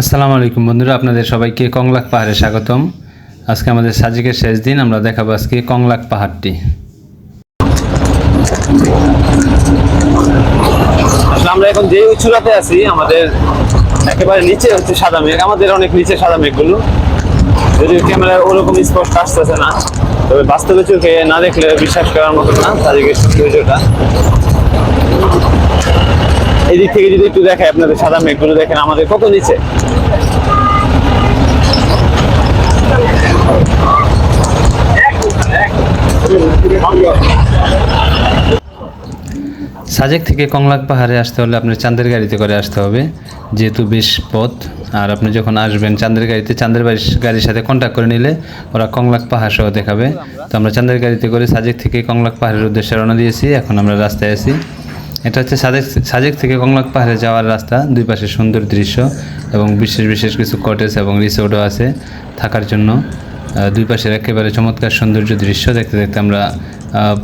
আসসালামু আলাইকুম বন্ধুরা, আপনাদের সবাইকে কংলাক পাহাড়ে স্বাগতম। আজকে আমাদের সাজিকের শেষ দিন, আমরা দেখাবো আজকে কংলাক পাহাড়টি। আমরা এখন যে উঁচুরাতে আছি, আমাদের একেবারে নিচে হচ্ছে সাদা মেঘ, আমাদের অনেক নিচে সাদা মেঘগুলো। যদিও ক্যামেরা ওরকম স্পষ্ট আসতেছে না, তবে বাস্তবে চোখে না দেখলে বিশ্বাস করার মতো না তাদেরকে সৌন্দর্যটা। এদিক থেকে যদি একটু দেখায় আপনাদের সাদা মেঘগুলো দেখেন, আমাদের কত নিচে সাজেক থেকে কংলাক পাহাড়ে আসতে হলে আপনার চাঁদের গাড়িতে করে আসতে হবে, যেহেতু বেশ পথ। আর আপনি যখন আসবেন চাঁদের গাড়িতে, চাঁদের বাড়ির গাড়ির সাথে কন্ট্যাক্ট করে নিলে ওরা কংলাক পাহাড় সহ দেখাবে। তো আমরা চাঁদের গাড়িতে করে সাজেক থেকে কংলাক পাহাড়ের উদ্দেশ্যে রওনা দিয়েছি, এখন আমরা রাস্তায় আছি। এটা হচ্ছে সাজেক সাজেক থেকে কংলাক পাহাড়ে যাওয়ার রাস্তা। দুই পাশে সুন্দর দৃশ্য এবং বিশেষ বিশেষ কিছু কটেজ এবং রিসোর্টও আছে থাকার জন্য। দুই পাশের একেবারে চমৎকার সৌন্দর্য দৃশ্য দেখতে দেখতে আমরা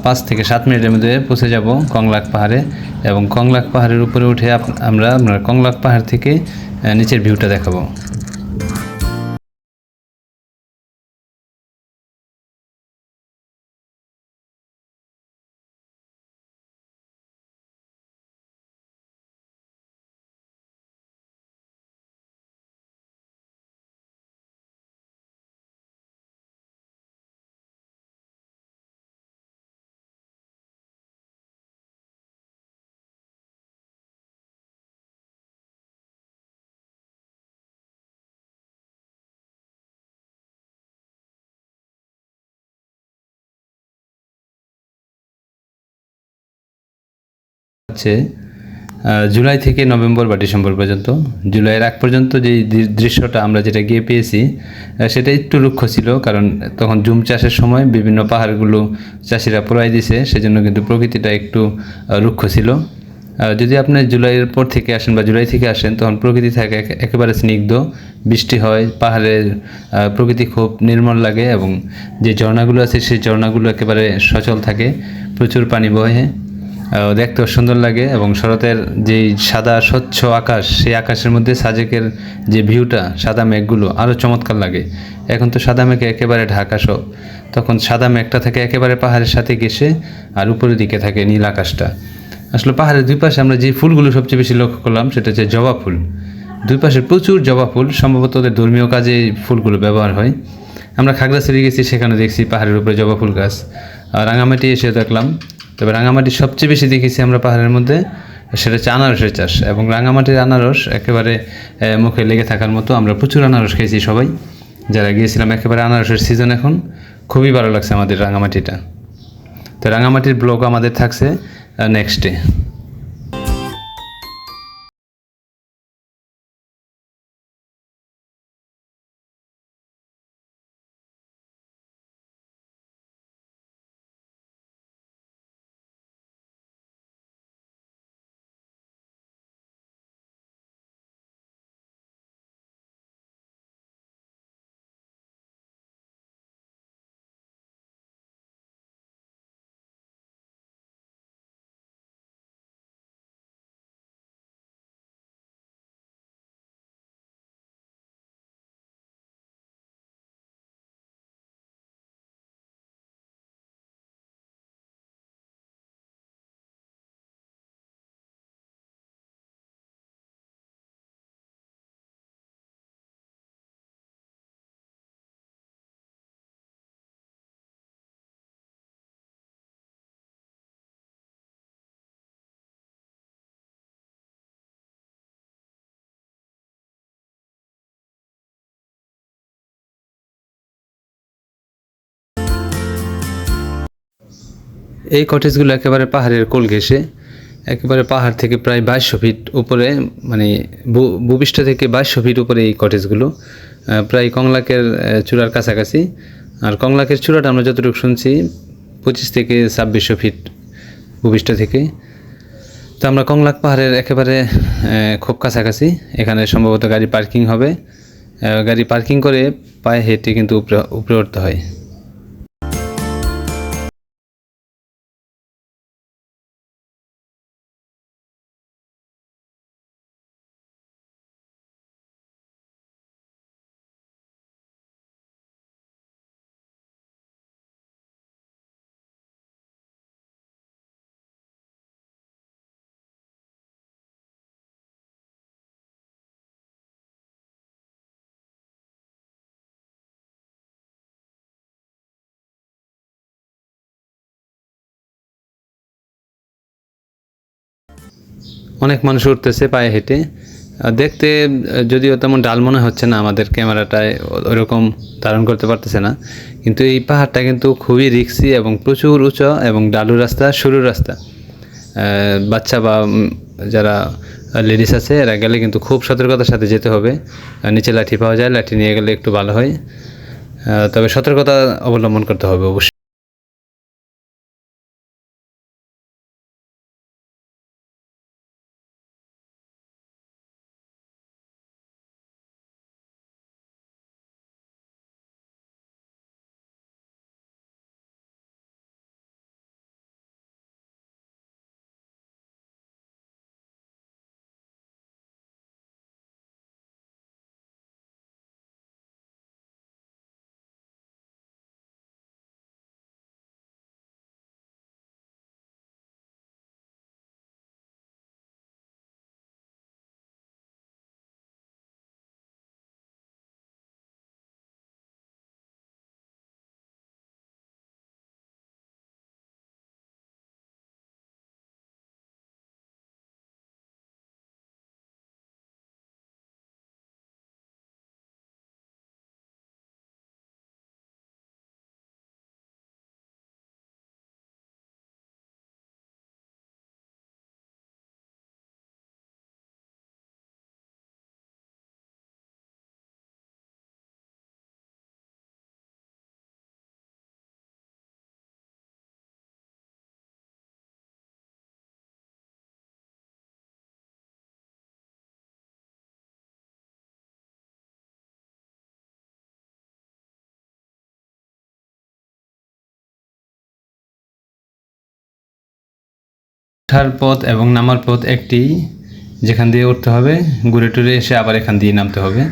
পাঁচ থেকে সাত মিনিটের মধ্যে পৌঁছে যাব কংলাক পাহাড়ে এবং কংলাক পাহাড়ের উপরে উঠে আমরা আমরা কংলাক পাহাড় থেকে নিচের ভিউটা দেখাবো। হচ্ছে জুলাই থেকে নভেম্বর বা ডিসেম্বর পর্যন্ত, জুলাইয়ের আগ পর্যন্ত যে দৃশ্যটা আমরা যেটা গিয়ে পেয়েছি সেটা একটু রুক্ষ ছিল, কারণ তখন জুম চাষের সময় বিভিন্ন পাহাড়গুলো চাষিরা পোড়াই দিছে, সেজন্য কিন্তু প্রকৃতিটা একটু রুক্ষ ছিল। যদি আপনি জুলাইয়ের পর থেকে আসেন বা জুলাই থেকে আসেন, তখন প্রকৃতি থাকে একেবারে স্নিগ্ধ, বৃষ্টি হয়, পাহাড়ের প্রকৃতি খুব নির্মল লাগে এবং যে ঝর্ণাগুলো আছে, সেই ঝর্ণাগুলো একেবারে সচল থাকে, প্রচুর পানি বহে। দেখতেও সুন্দর লাগে এবং শরতের যেই সাদা স্বচ্ছ আকাশ, সেই আকাশের মধ্যে সাজেকের যে ভিউটা, সাদা মেঘগুলো আরও চমৎকার লাগে। এখন তো সাদা মেঘে একেবারে ঢাকা সব তখন সাদা মেঘটা থাকে একেবারে পাহাড়ের সাথে ঘেসে আর উপরের দিকে থাকে নীল আকাশটা। আসলে পাহাড়ের দুই পাশে আমরা যে ফুলগুলো সবচেয়ে বেশি লক্ষ্য করলাম, সেটা হচ্ছে জবা ফুল। দুই পাশে প্রচুর জবা ফুল, সম্ভবত ওদের ধর্মীয় কাজে ফুলগুলো ব্যবহার হয়। আমরা খাগড়াছড়ি গেছি, সেখানে দেখছি পাহাড়ের উপরে জবা ফুল গাছ। আর রাঙামাটি এসে দেখলাম তবে রাঙামাটি সবচেয়ে বেশি দেখেছি আমরা পাহাড়ের মধ্যে, সেটা হচ্ছে আনারসের চাষ। এবং রাঙামাটির আনারস একেবারে মুখে লেগে থাকার মতো আমরা প্রচুর আনারস খেয়েছি সবাই। যারা গিয়েছিলাম, একেবারে আনারসের সিজন এখন, খুবই ভালো লাগছে আমাদের রাঙামাটিটা। তো রাঙামাটির ব্লগ আমাদের থাকছে নেক্সট ডে এই কটেজগুলো একেবারে পাহাড়ের কোল ঘেঁষে, একেবারে পাহাড় থেকে প্রায় বাইশশো ফিট উপরে মানে ভূপৃষ্ঠ থেকে বাইশশো ফিট উপরে এই কটেজগুলো প্রায় কংলাকের চূড়ার কাছাকাছি। আর কংলাকের চূড়াটা আমরা যতটুকু শুনছি, পঁচিশ থেকে ছাব্বিশশো ফিট ভূপৃষ্ঠ থেকে। তো আমরা কংলাক পাহাড়ের একেবারে খুব কাছাকাছি। এখানে সম্ভবত গাড়ি পার্কিং হবে। গাড়ি পার্কিং করে পায়ে হেঁটে কিন্তু উপরে উপরে উঠতে হয়। অনেক মানুষ উঠতেছে পায়ে হেঁটে। দেখতে, যদিও তেমন ডাল মনে হচ্ছে না আমাদের ক্যামেরাটায়, ওরকম ধারণ করতে পারতেছে না। কিন্তু এই পাহাড়টা কিন্তু খুবই রিক্সি এবং প্রচুর উঁচু এবং ডালু রাস্তা, সরু রাস্তা। বাচ্চা বা যারা লেডিস আছে, এরা গেলে কিন্তু খুব সতর্কতার সাথে যেতে হবে। নিচে লাঠি পাওয়া যায়, লাঠি নিয়ে গেলে একটু ভালো হয়। তবে সতর্কতা অবলম্বন করতে হবে অবশ্যই। ওঠার পথ এবং নামার পথ একটি। যেখান দিয়ে উঠতে হবে, ঘুরে টুরে এসে আবার এখান দিয়ে নামতে হবে।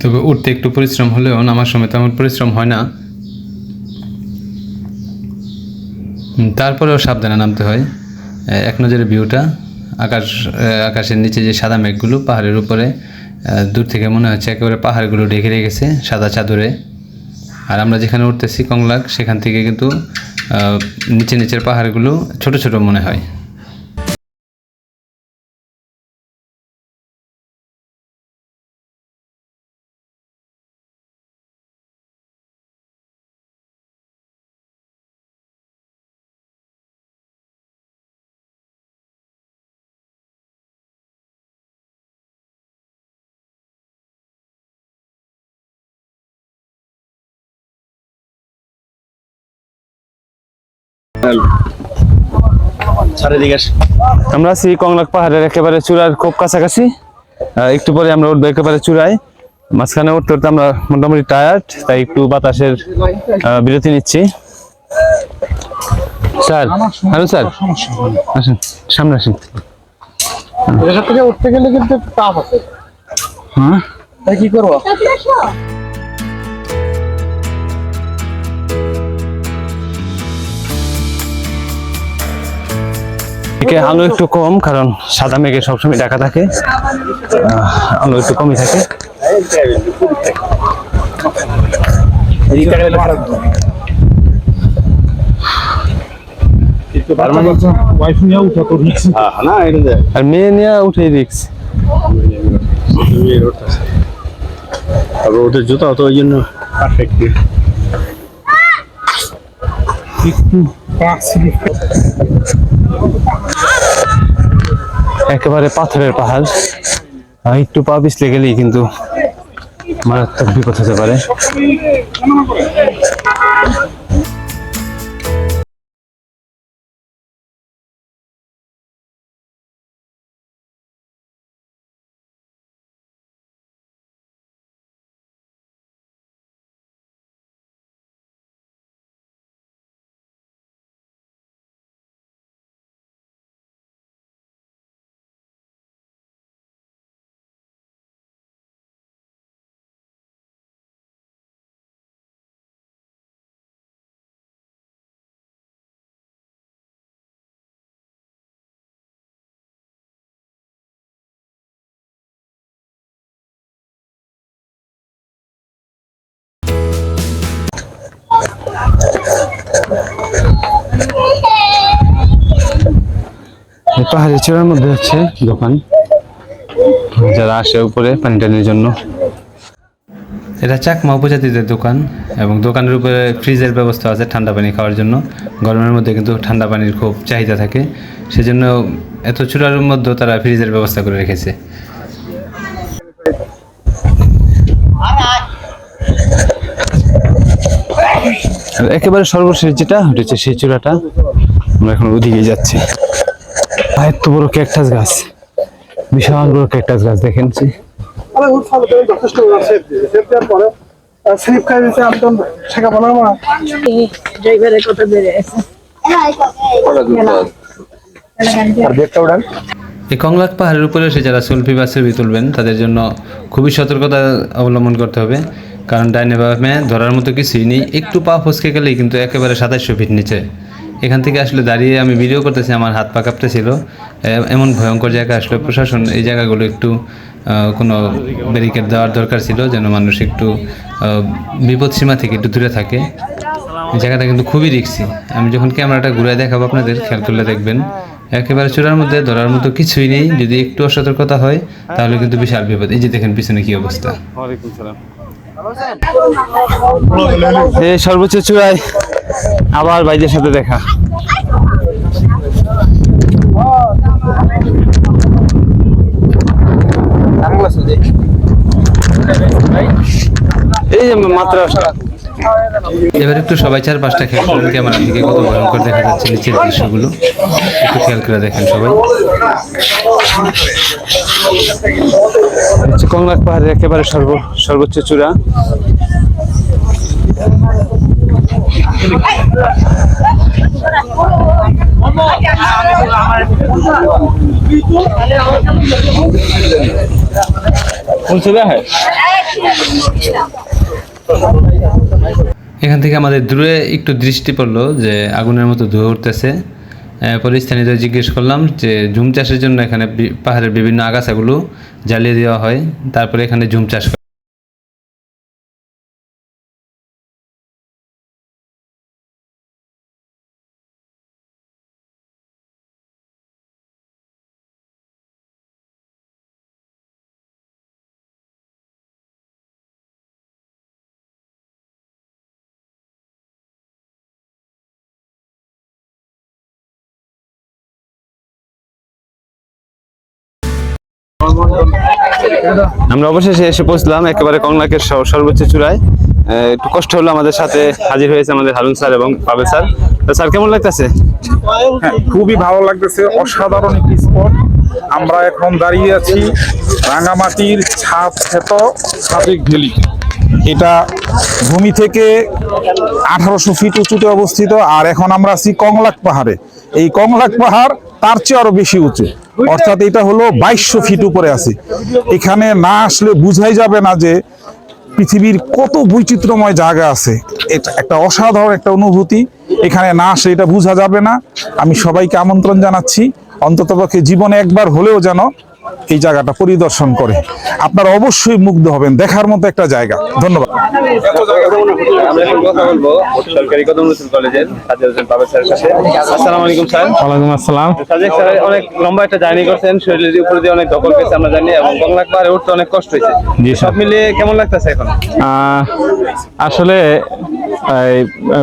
তবে উঠতে একটু পরিশ্রম হলেও নামার সময় তেমন পরিশ্রম হয় না। তারপরেও সাবধানে নামতে হয়। এক নজরে ভিউটা, আকাশ আকাশের নিচে যে সাদা মেঘগুলো পাহাড়ের উপরে দূর থেকে মনে হচ্ছে একেবারে পাহাড়গুলো ঢেকে রেখেছে, সাদা চাদরে। আর আমরা যেখানে উঠতেছি, কংলাক, সেখান থেকে কিন্তু নিচে নিচের পাহাড়গুলো ছোট ছোট মনে হয়। আমরা আছি কংলাক পাহাড়ের একেবারে চূড়ার খুব কাছাকাছি। একটু পরে আমরা উঠবো একেবারে চূড়ায়। মাঝখানে উঠতে উঠতে আমরা মোটামুটি টায়ার্ড তাই একটু বাতাসের আহ, বিরতি নিচ্ছি। Sir hello sir. আসুন সামনে আসুন। থেকে উঠতে গেলে কিন্তু টাফ আছে। হ্যাঁ? তাই কি করব? এদিকে আলো একটু কম কারণ সাদা মেঘে সবসময় ঢাকা থাকে। আলো একটু কমই থাকে। রিক্স আর মেয়ে নিয়ে উঠে রিক্স। ওদের জুতা তো ওই জন্য পারফেক্ট একটু একেবারে পাথরের পাহাড়। একটু পা পিছলে গেলেই কিন্তু মারাত্মক বিপদ হতে পারে। এই পাহাড়ের চূড়ার মধ্যে হচ্ছে দোকান। যারা আসে উপরে পানি টানির জন্য। এটা চাকমা উপজাতিদের দোকান এবং দোকানের উপরে ফ্রিজের ব্যবস্থা আছে ঠান্ডা পানি খাওয়ার জন্য। গরমের মধ্যে কিন্তু ঠান্ডা পানির খুব চাহিদা থাকে। সেজন্য এত চূড়ার মধ্যেও তারা ফ্রিজের ব্যবস্থা করে রেখেছে। একেবারে সর্বশেষ যেটা হচ্ছে সেই চূড়াটা। আমরা এখন ওদিকে যাচ্ছি। এত বড় ক্যাকটাস গাছ। বিশাল বড় ক্যাকটাস গাছ দেখেন। যে। আরে ওর ফলে তুমি যথেষ্ট পরে। স্লিপ খাই দিয়েছে আমি শেখা বলার মা। ড্রাইভারের কত বেড়ে আছে আর বেগটা উড়ান এই কংলাক পাহাড়ের উপরে এসে যারা সেলফি বা ছবি তুলবেন তাদের জন্য খুবই সতর্কতা অবলম্বন করতে হবে। কারণ ডাইনে বামে ধরার মতো কিছুই নেই। একটু পা ফসকে গেলেই কিন্তু একেবারে সাতাশশো ফিট নিচে। এখান থেকে আসলে দাঁড়িয়ে আমি ভিডিও করতেছি আমার হাত পা কাঁপতেছিল। এ- এমন ভয়ঙ্কর জায়গা আসলে প্রশাসন এই জায়গাগুলো একটু কোনো ব্যারিকেড দেওয়ার দরকার ছিল যেন মানুষ একটু আহ, বিপদ সীমা থেকে একটু দূরে থাকে। জায়গাটা কিন্তু খুবই রিক্সি আমি যখন ক্যামেরাটা ঘুরে দেখাবো আপনাদের খেয়াল করলে দেখবেন। একেবারে চূড়ার মধ্যে ধরার মতো কিছুই নেই। যদি একটু অসতর্কতা হয় তাহলে কিন্তু বিশাল বিপদ। এই যে দেখেন পিছনে কি অবস্থা। সর্বোচ্চ চূড়ায় আবার বাইদের সাথে দেখা। এই যে মাত্র এবার একটু সবাই চার পাঁচটা খেয়াল করেন ক্যামেরা থেকে কত ভয়ঙ্কর দেখা যাচ্ছে নিচের দৃশ্যগুলো। একটু খেয়াল করে দেখেন সবাই। হচ্ছে কংলাক পাহাড়ের একেবারে সর্ব সর্বোচ্চ চূড়া। এখান থেকে আমাদের দূরে একটু দৃষ্টি পড়ল যে আগুনের মতো ধুয়ে উঠতেছে। পরে স্থানীয়দের জিজ্ঞেস করলাম যে ঝুম চাষের জন্য এখানে পাহাড়ের বিভিন্ন আগাছাগুলো জ্বালিয়ে দেওয়া হয়। তারপরে এখানে ঝুম চাষ আমরা অবশেষে এসে পৌঁছলাম একেবারে কংলাকের সর্বোচ্চ চূড়ায়। একটু কষ্ট হলো আমাদের সাথে হাজির হয়েছে আমাদের হারুন স্যার এবং পাবেল স্যার। স্যার কেমন লাগতেছে? হ্যাঁ, খুবই ভালো লাগতেছে অসাধারণ একটি স্পট। আমরা এখন দাঁড়িয়ে আছি রাঙামাটির ছাপ খ্যাত সাবেক ভ্যালি এটা ভূমি থেকে আঠারোশো ফিট উঁচুতে অবস্থিত আর এখন আমরা আছি কংলাক পাহাড়ে। এই কংলাক পাহাড় তার চেয়ে আরও বেশি উঁচু। অর্থাৎ এটা হলো বাইশশো ফিট উপরে আছে। এখানে না আসলে বুঝাই যাবে না যে পৃথিবীর কত বৈচিত্র্যময় জায়গা আছে। এটা একটা অসাধারণ একটা অনুভূতি। এখানে না আসলে এটা বোঝা যাবে না। আমি সবাইকে আমন্ত্রণ জানাচ্ছি। অন্ততপক্ষে জীবনে একবার হলেও যেন এই জায়গাটা পরিদর্শন করে। আপনারা অবশ্যই মুগ্ধ হবেন। দেখার মতো একটা জায়গা। ধন্যবাদ। আমরা এখন কথা বলব সরকারি কদম রসুল কলেজের সাজেদ হোসেন পাবেল স্যারের সাথে আসসালামু। আলাইকুম স্যার ওয়ালাইকুম আসসালাম অনেক লম্বা একটা জার্নি করছেন। শরীরের উপর দিয়ে অনেক দখল পেয়েছে আমরা জানি এবং কংলাক পাহাড়ে উঠতে অনেক কষ্ট হয়েছে। জি, সব মিলিয়ে কেমন লাগতেছে এখন? আহ, আসলে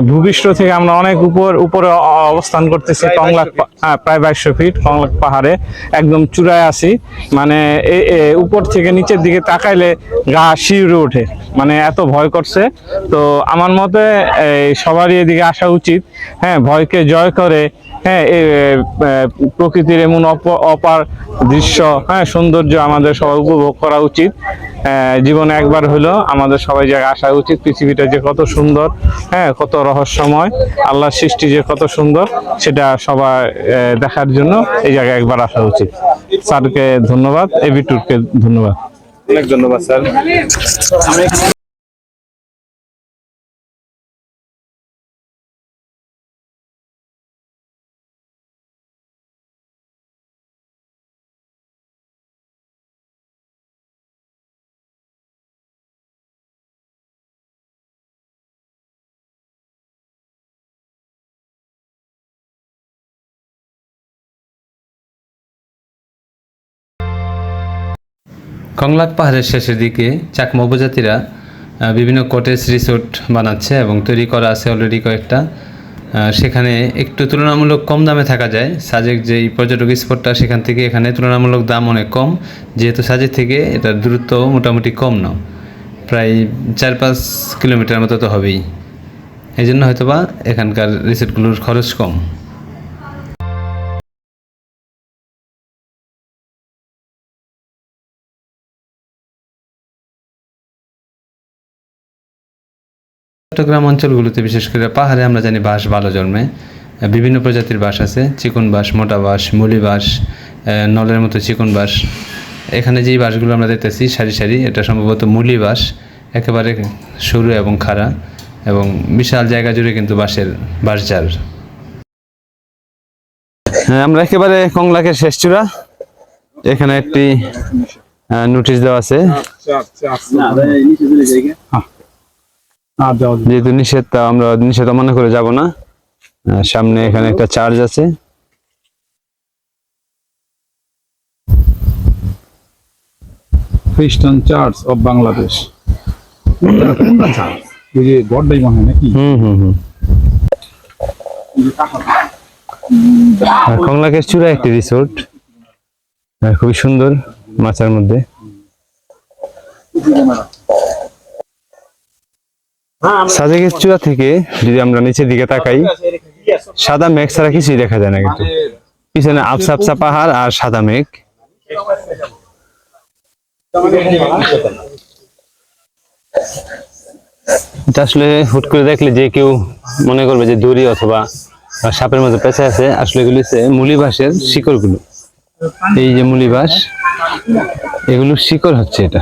ভূপৃষ্ঠ থেকে আমরা অনেক উপর উপরে অবস্থান করতেছি কংলা কংলাক 2200 পা- হ্যাঁ প্রায় বাইশশো ফিট কংলাক পাহাড়ে একদম চূড়ায় আছি। মানে উপর থেকে নিচের দিকে তাকাইলে গা শিউরে ওঠে। মানে এত ভয় করছে। তো আমার মতে এই সবারই এদিকে আসা উচিত। হ্যাঁ ভয়কে জয় করে হ্যাঁ প্রকৃতির এমন অপ- অপার দৃশ্য হ্যাঁ সৌন্দর্য আমাদের সবাই উপভোগ করা উচিত। জীবনে একবার হলো আমাদের সবাই জায়গায় আসা উচিত, পৃথিবীটা যে কত সুন্দর হ্যাঁ কত রহস্যময়, আল্লাহর সৃষ্টি যে কত সুন্দর, সেটা সবাই দেখার জন্য এই জায়গায় একবার আসা উচিত। স্যারকে ধন্যবাদ, এবি ট্যুরকে ধন্যবাদ। অনেক ধন্যবাদ, স্যার। কংলাক পাহাড়ের শেষের দিকে চাকমা উপজাতিরা বিভিন্ন কটেজ রিসোর্ট বানাচ্ছে এবং তৈরি করা আছে অলরেডি কয়েকটা। সেখানে একটু তুলনামূলক কম দামে থাকা যায়। সাজেক যেই পর্যটক স্পটটা সেখান থেকে এখানে তুলনামূলক দাম অনেক কম। যেহেতু সাজেক থেকে এটার দূরত্ব মোটামুটি কম না। প্রায় চার পাঁচ কিলোমিটার মতো তো হবেই। এই জন্য হয়তোবা এখানকার রিসোর্টগুলোর খরচ কম। চট্টগ্রাম অঞ্চলগুলোতে বিশেষ করে পাহাড়ে আমরা জানি বাঁশ ভালো জন্মে। বিভিন্ন প্রজাতির বাঁশ আছে চিকন বাঁশ মোটা বাঁশ মুলি বাঁশ নলের মতো চিকন বাঁশ। এখানে যেই বাঁশগুলো আমরা দেখতেছি সারি সারি এটা সম্ভবত মুলি বাঁশ একেবারে সরু এবং খাড়া এবং বিশাল জায়গা জুড়ে কিন্তু বাঁশের বাঁশঝাড়। হ্যাঁ আমরা একেবারে কংলাকের শেষ চূড়া। এখানে একটি নোটিশ দেওয়া আছে। আর দেওয়া যাবে। যেহেতু নিষেধ তা আমরা নিষেধ অমান্য করে যাব না। সামনে এখানে একটা চার্জ আছে। খ্রিস্টান চার্চ অফ বাংলাদেশ ওই যে গড্ডাই মনে হয় নাকি? হুম হুম হুম। আর চূড়া একটি রিসোর্ট খুবই সুন্দর মাচার মধ্যে। সাজেকের চূড়া থেকে যদি আমরা নিচের দিকে তাকাই, সাদা মেঘ ছাড়া কিছুই দেখা যায় না কিন্তু। পিছনে আবসা আবসা পাহাড় আর সাদা মেঘ। এটা আসলে হুট করে দেখলে যে কেউ মনে করবে যে দড়ি অথবা সাপের মধ্যে পেঁচা আছে, আসলে এগুলি মুলিবাসের শিকড়গুলো। এই যে মুলিবাস এগুলো শিকড় হচ্ছে এটা।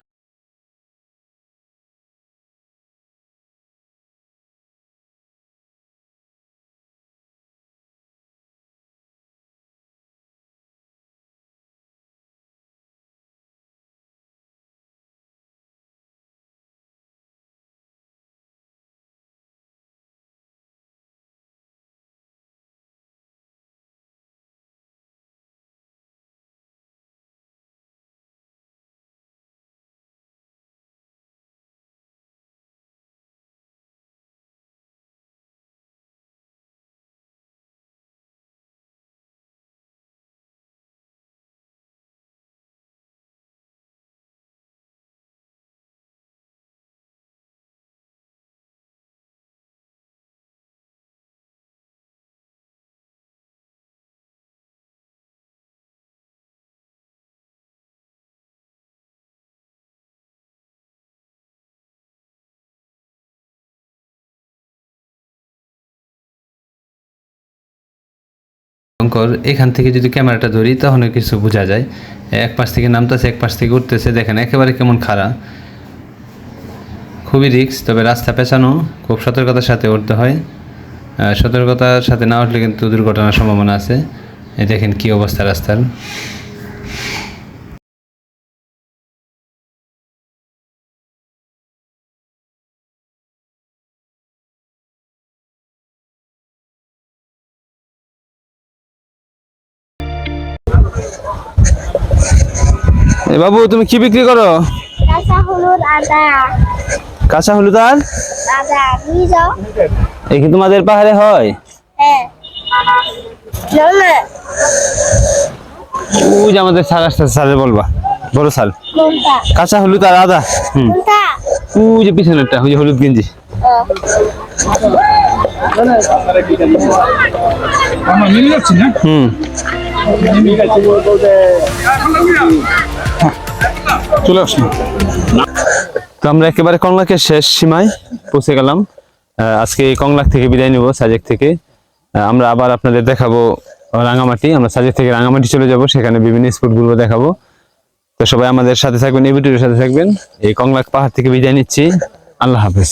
ভয়ঙ্কর। এখান থেকে যদি ক্যামেরাটা ধরি তাহলে কিছু বোঝা যায়। এক পাশ থেকে নামতেছে, এক পাশ থেকে উঠতেছে। দেখেন, একেবারে কেমন খাড়া। খুবই রিক্স তবে রাস্তা পেঁচানো খুব সতর্কতার সাথে উঠতে হয়। সতর্কতার সাথে না উঠলে কিন্তু দুর্ঘটনার সম্ভাবনা আছে। দেখেন কি অবস্থা রাস্তার। এ বাবু তুমি কি বিক্রি করো? কাঁচা হলুদ আদা। কাঁচা হলুদ আর? আদা নিয়ে যাও এই কি তোমাদের পাহাড়ে হয়? হ্যাঁ। ওই যে আমাদের স্যার আসতে স্যারে বলবা। বড় স্যার। কাঁচা হলুদ আর আদা। হুম। ওই যে পিছনেরটা ওই যে হলুদ গেঞ্জি। হুম। চলে তো আমরা একেবারে কংলাকের শেষ সীমায় পৌঁছে গেলাম। আজকে কংলাক থেকে বিদায় নেব, সাজেক থেকে। আমরা আবার আপনাদের দেখাবো রাঙামাটি। আমরা সাজেক থেকে রাঙামাটি চলে যাব, সেখানে বিভিন্ন স্পটগুলো দেখাবো। তো সবাই আমাদের সাথে থাকবেন, এই ভিডিওর সাথে থাকবেন। এই কংলাক পাহাড় থেকে বিদায় নিচ্ছি। আল্লাহ হাফেজ।